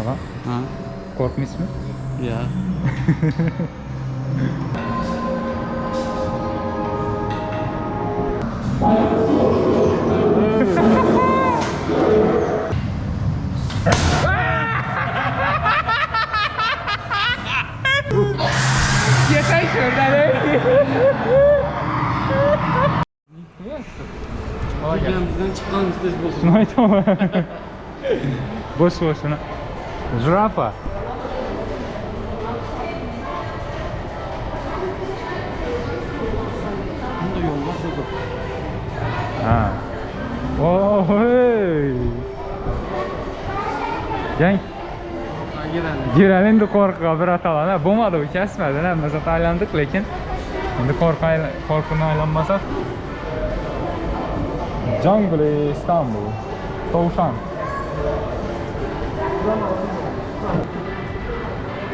Aga Ha? korkmuyorsun mu? Ya. Yeter şuradan bizden çıkan vites bozuldu. Şunu tamam. boş boşuna. Zürafa. Bunu. Oh hey. Ha girelim. de korku bir atalan. Ha, bulmadı bu kesmedi. Ha, mesela aylandık lekin. Şimdi korku korkunu aylanmasak. Jungle İstanbul. Tavşan.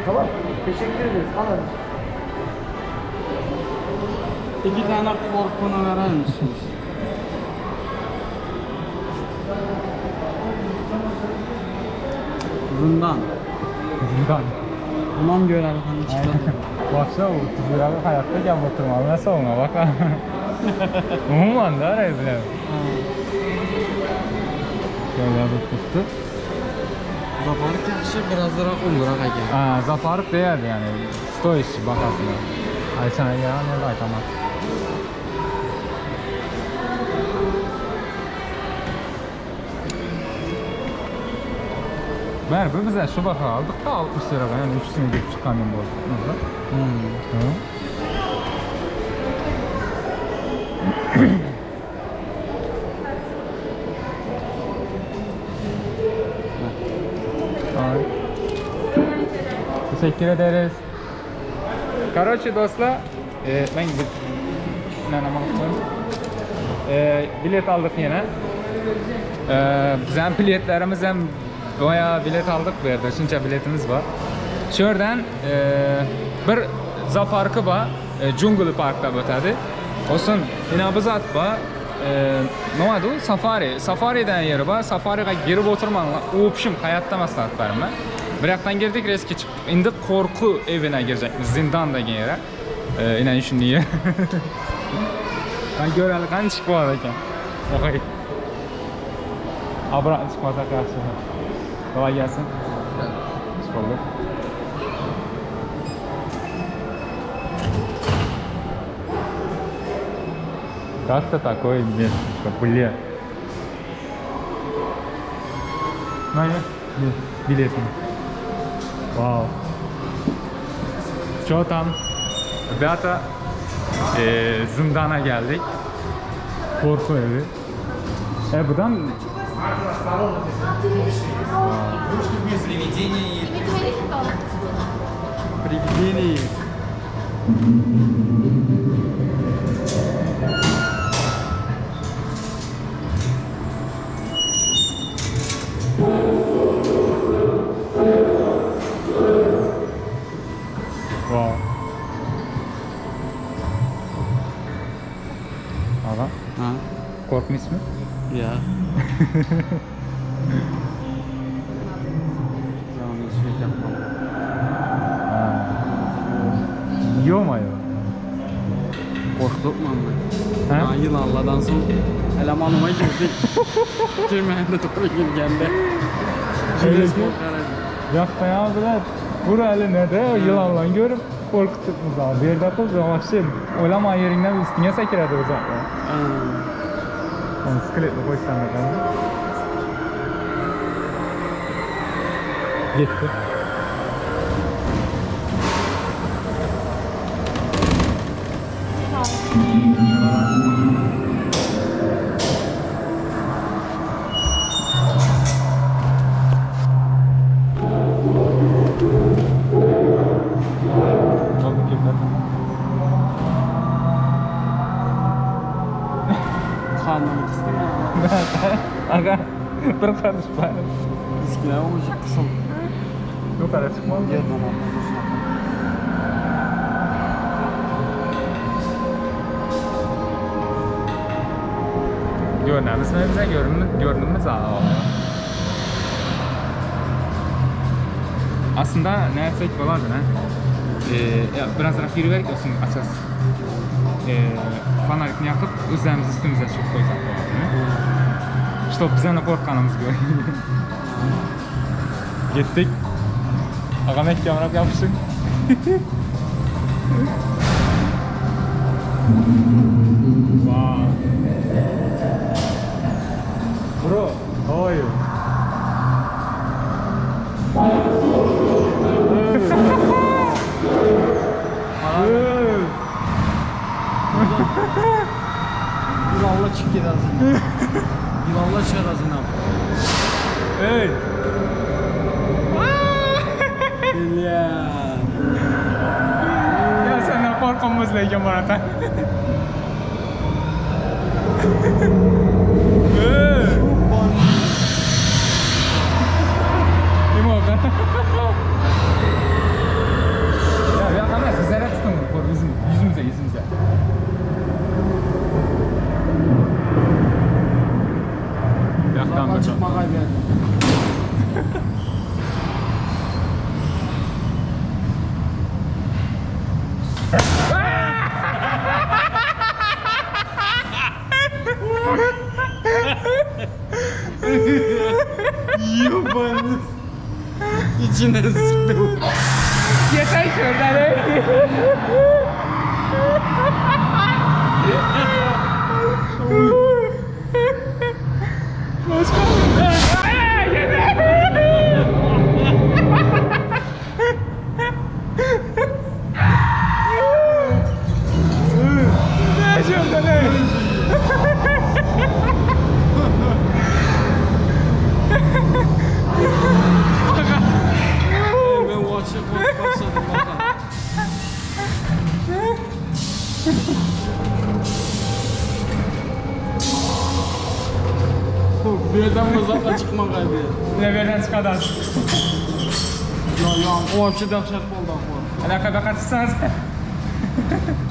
Tamam. Teşekkür ederiz. Alın. İki tane korkunu verer misiniz? Zindan. Zindan. Tamam görelim hani çıkalım. Baksana bu tuzlara hayatta gel oturmalı. Nasıl ona bak ha. Umuman da öyle bile. Şöyle bir tuttu. Zaparı yaxshi biraz daha umrak ekan. Ha, zaparık değerdi yani. Stoiş bakasına. Ayça'na ya ne var tamam. Ben bu bize şu baka aldık da 60 lira yani üçsünü gidip çıkanım bu. Hmm. Teşekkür ederiz. Karachi dostlar. Ee, ben gidip ee, bilet aldık yine. Ee, biz hem biletlerimiz hem bayağı bilet aldık bu yerde. Şunca biletimiz var. Şuradan e, bir zaparkı var. E, Jungle Park'ta ötedi. Olsun yine bu zat var. Ee, ee ne adı? Safari. Safari'den yeri var. Safari'ye girip oturmanla. Upşum hayatta masraflarım ben. Bir yoqdan girdik, reski chiqdik. Endi qo'rquv evine girecekmiz. Zindan degan yere. E, inan shunday yer. Ben göreli qancha chiqib oladi ekan. Voy. Обратно chiqmasak yaxshi. Kolay gelsin. Hoş bulduk. Как-то такое место, что блин. Ну, я- нет, билеты. Вау. Что там? Rебята, eee, zindana geldik. Korku evi. E buradan Привидение. Wow. Erkek mi ismi? Ya. Yiyor şey mu ayol? Korkutmam ben. He? Hangi Allah'dan sonra elemanıma girdik. Girmeyen de doğru girgende. Çilesi korkar Yapmayın abiler. Bur eline de yılanla görüp korkuttuk mu abi. Bir dakika başlayalım. Olama yerinden üstüne sekirerdi o zaman. Он скелет находится там, да? Где ты? Thank you. Karnımı kıstım. Aga, bir karış var. Riskine olacak kısım. Yukarı çıkmam Yerden gerekiyor. almışlar. Görünmemiz mi bize görünümüz, görünümüz ağa Aslında ne yapsak olardı ne? Ee, ya biraz rahat yürüyerek olsun açacağız. Ee, fanalikini yakıp üzerimizi üstümüze çok koysak olardı ne? İşte o bizden de korkkanımız gibi. Gittik. Ağam ek kamera yapıştık. korkumuz lekin 1年住んでもやかい人だねもしかして Ne ya o hapsi dehşet oldu akva. Alaka bakatırsanız.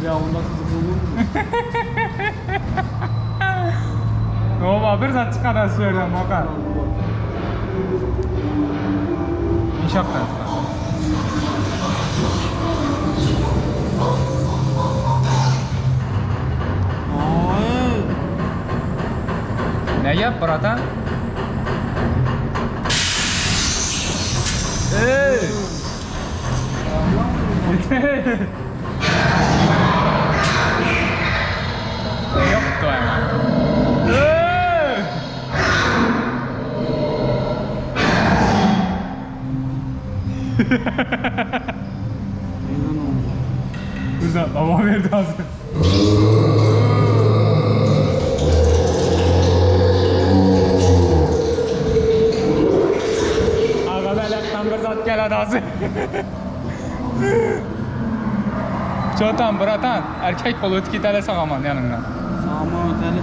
Ya onda kızı olur mu? Nova bir zat çıkadan söylüyorum bakar. İnşaattan çıkar. Ay. Ne yap bratan? Güzel ama verdi hazır. Az. Çotan, bratan, erkek kolu iki tane sağaman yanından. Sağma öteli.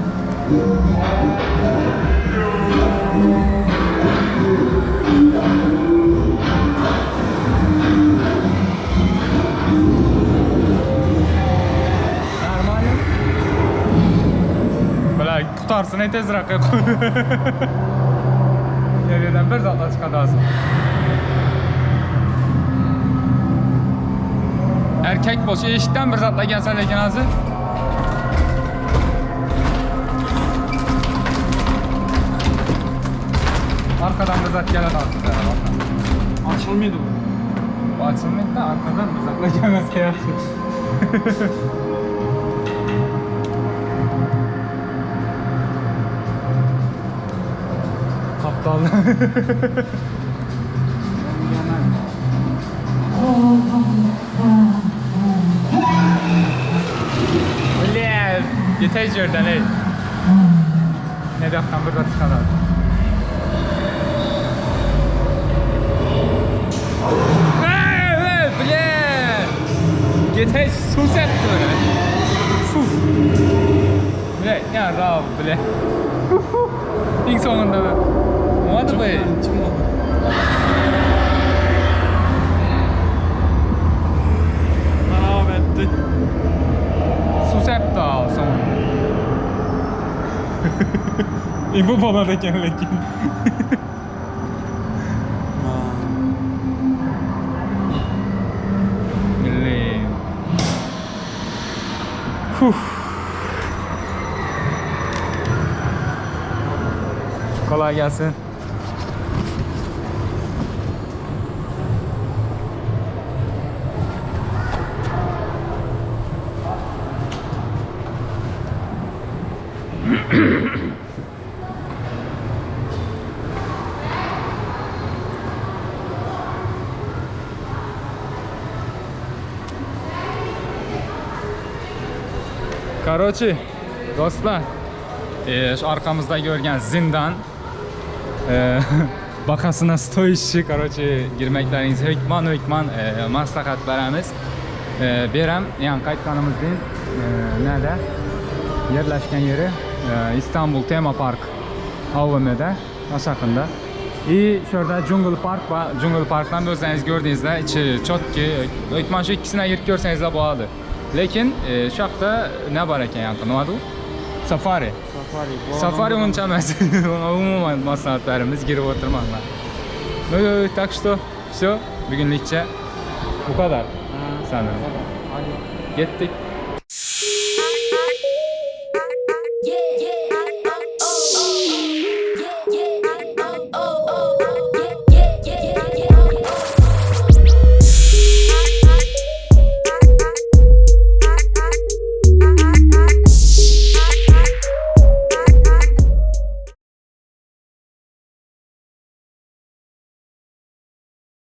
Böyle tutarsın en tez rakı. Yerden bir zat çıkadı Erkek boş eşitten bir zatla gelsen lekin azı. Arkadan bir zat gelen artık. Açılmıyordu bu. Bu açılmayıp da arkadan bir zatla gelmez ya. Kaptan. yeter Jordan ey. Ne dakikam burada. Ulan, yeter sus etti böyle. Sus. Ulan, ya rav ulan. İlk sonunda da. Ne oldu be? Çıkmadı. Harap etti laptop xong İbu Polat'tayken lakin. Milli. Huh. Kolay gelsin. Короче, dostlar, e, şu arkamızda görgen zindan, e, bakasına stoyişçi, короче, girmekleriniz hükman hükman e, maslahat veremiz. E, berem, yani kayıtkanımız değil, e, nerede? Yerleşken yeri e, İstanbul Tema Park AVM'de, aşağında. İyi şurada Jungle Park var. Jungle Park'tan da özleriniz gördüğünüzde içi çok ki, hükman şu ikisine girip görseniz de boğadı. lekin e, shu yoqda nima bor ekan anaqa nima u safari. Safari uncha emas umuman maslahatlarimiz girib o'tirman man ну так что все bugunlikcha bu qadar. Sanam ketdik yeah.